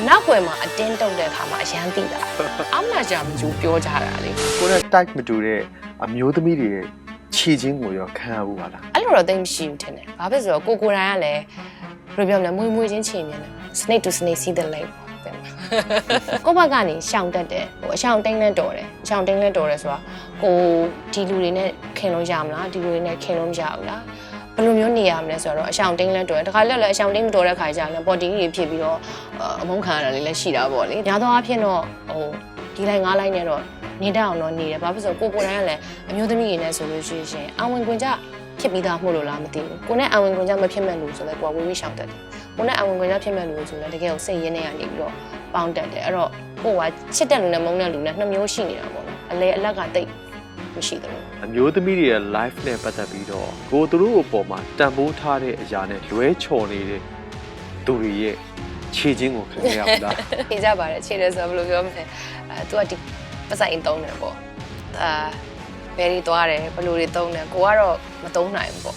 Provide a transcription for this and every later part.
အနောက်ွယ်မှာအတင်းတုတ်တဲ့အခါမှာအရန်သိတာအမနာကြမကျူပြောကြတာလေကိုယ်နဲ့ type မတူတဲ့အမျိုးသမီးတွေရဲ့ခြေချင်းကိုရောခံရဘူးပါလားအဲ့လိုတော့သိမရှိဘူးထင်တယ်ဘာဖြစ်ဆိုတော့ကိုကိုယ်တိုင်ကလည်းဘယ်လိုပြောမလဲမွေးမွေးချင်းချိန်မြန်တယ် snake to snake see the lake ကိုယ့်ဘက်ကနေရှောင်တက်တယ်ဟိုအရှောင်တိန်နဲ့တော်တယ်အရှောင်တိန်နဲ့တော်တယ်ဆိုတော့ကိုဒီလူတွေနဲ့ခင်လို့ရမလားဒီလူတွေနဲ့ခင်လို့မရဘူးလားဘ ယ်လိုမျိုးနေရမလဲဆိုတော့အရှောင်တိန်နဲ့တော်တယ်တခါလက်လည်းအရှောင်တိန်မတော်တဲ့ခါကျရင်ပေါ်တီကြီးဖြစ်ပြီးတော့အမုန်းခံရတာလေးလည်းရှိတာပေါ့လေညာတော့အဖြစ်တော့ဟိုဒီလိုက်ငါးလိုက်နဲ့တော့နေတတ်အောင်တော့နေတယ်ဘာဖြစ်ဆိုကိုကိုယ်တိုင်ကလည်းအမျိုးသမီးတွေနဲ့ဆိုလို့ရှိရင်အဝင်ကွင်ကြဖြစ်ပြီးသားမှုလို့လားမသိဘူးကိုနဲ့အဝင်ကွင်ကြမဖြစ်မဲ့လူဆိုလဲကိုကဝေးဝေးရှောင်တက်တယ်ကိုနဲ့အဝင်ကွင်ကြဖြစ်မဲ့လူဆိုလဲတကယ်ကိုစိတ်ရင်းနေရနေပြီးတော့ပေါင်းတက်တယ်အဲ့တော့ကိုကချစ်တဲ့လူနဲ့မုန်းတဲ့လူနဲ့နှစ်မျိုးရှိနေတာပေါ့နော်အလေအလက်ကတိတ် မရှိသလိုအမျိုးသမီးတွေရဲ့ life နဲ့ပတ်သက်ပြီးတော့ကိုသူတို့အပေါ်မှာတန်ဖိုးထားတဲ့အရာနဲ့လွဲချော်နေတဲ့သူတွေရဲ့ခြေချင်းကိုခံရဘူးလားဖြေကြပါတယ်ခြေတယ်ဆိုတော့ဘယ်လိုပြောမလဲအဲ तू ကဒီပတ်ဆိုင်သုံးတယ်ပေါ့အာဘယ်တွေသွားတယ်ဘယ်လိုတွေသုံးတယ်ကိုကတော့မသုံးနိုင်ဘူးပေါ့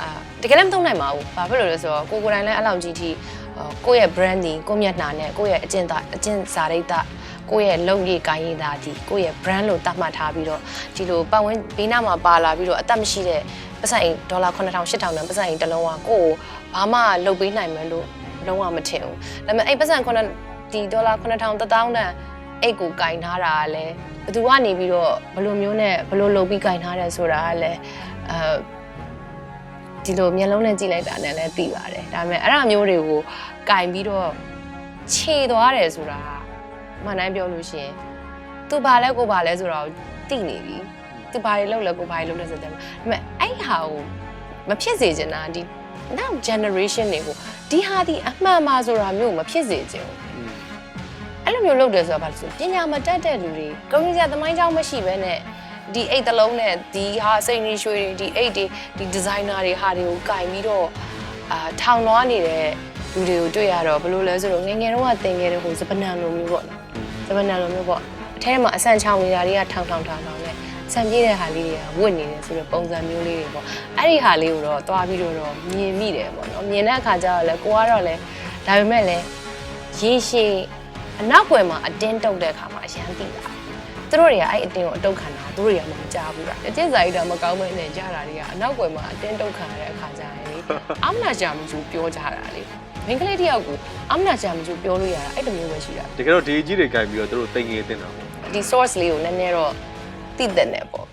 အာတကယ်လည်းမသုံးနိုင်ပါဘူးဘာဖြစ်လို့လဲဆိုတော့ကိုကိုယ်တိုင်လည်းအဲ့လောက်ကြီးထိအာကိုယ့်ရဲ့ branding ကိုယ့်မျက်နှာနဲ့ကိုယ့်ရဲ့အကျင့်သာအကျင့်စာရိတ္တ ကိုယ့်ရဲ့လုံရည်ကိုင်းရည်သားဒီကိုယ့်ရဲ့ brand လို့သတ်မှတ်ထားပြီးတော့ဒီလိုပတ်ဝန်းဘေးနားမှာပါလာပြီးတော့အသက်မရှိတဲ့ပတ်ဆိုင်ဒေါ်လာ9000 8000နဲ့ပတ်ဆိုင်တစ်လုံးကကိုယ့်ကိုဘာမှလုပ်ပေးနိုင်မယ်လို့လုံးဝမထင်ဘူးဒါပေမဲ့အဲ့ပတ်ဆိုင်9ဒီဒေါ်လာ9000 1000တန်းအိတ်ကိုကင်ထားတာကလည်းဘယ်သူကနေပြီးတော့ဘယ်လိုမျိုးနဲ့ဘယ်လိုလုပ်ပြီးကင်ထားတယ်ဆိုတာကလည်းအဲဒီလိုမျက်လုံးနဲ့ကြည့်လိုက်တာနဲ့လည်းသိပါတယ်ဒါပေမဲ့အဲ့ဒါမျိုးတွေကိုကင်ပြီးတော့ခြေသွားတယ်ဆိုတာ မှန်တိုင်းပြောလို့ရှိရင်သူဘာလဲကိုဘာလဲဆိုတော့သိနေပြီသူဘာတွေလုပ်လဲကိုဘာတွေလုပ်လဲဆိုတဲ့ဒါပေမဲ့အဲ့ဟာကိုမဖြစ်စေချင်တာဒီ now generation တွေကိုဒီဟာဒီအမှန်ပါဆိုတာမျိုးမဖြစ်စေချင်ဘူးအဲ့လိုမျိုးလုပ်တယ်ဆိုတာဘာလို့ဆိုပညာမတတ်တဲ့လူတွေကုန်းကြီးစရာသမိုင်းကြောင်းမရှိဘဲနဲ့ဒီအိတ်တစ်လုံးနဲ့ဒီဟာစိတ်ရင်းရွှေတွေဒီအိတ်တွေဒီဒီဇိုင်နာတွေဟာတွေကိုကင်ပြီးတော့အာထောင်လွှားနေတဲ့ လူတွေကိုတွေ့ရတော့ဘယ်လိုလဲဆိုတော့ငယ်ငယ်တုန်းကသင်ခဲ့တဲ့ဟိုစပနံလိုမျိုးပေါ့နော်စပနံလိုမျိုးပေါ့အထဲမှာအဆန်ချောင်းနေတာတွေကထောင်ထောင်ထောင်ထောင်နဲ့ဆန်ပြေးတဲ့ဟာလေးတွေကဝတ်နေတယ်ဆိုတော့ပုံစံမျိုးလေးတွေပေါ့အဲ့ဒီဟာလေးကိုတော့တွားပြီးတော့တော့မြင်မိတယ်ပေါ့နော်မြင်တဲ့အခါကျတော့လေကိုကတော့လေဒါပေမဲ့လည်းရေရှည်အနောက်ွယ်မှာအတင်းတုတ်တဲ့အခါမှာအရန်သိတာသူတို့တွေကအဲ့အတင်းကိုအတုတ်ခံတာသူတို့တွေကမှမကြားဘူးလားအကျင့်စာရိတ္တမကောင်းမဲနဲ့ကြားတာတွေကအနောက်ွယ်မှာအတင်းတုတ်ခံရတဲ့အခါကျရင်လေအမနာကြမကျူပြောကြတာလေ မင်းကလေးတယောက်ကိုအမနာကြမကျူပြောလို့ရတာအဲ့လိုမျိုးပဲရှိတာတကယ်တော့ဒီကြီးတွေကြိုက်ပြီးတော့သူတို့တင်ငယ်တင်တာပေါ့ဒီ source လေးကိုနည်းနည်းတော့သိတဲ့နဲ့ပေါ့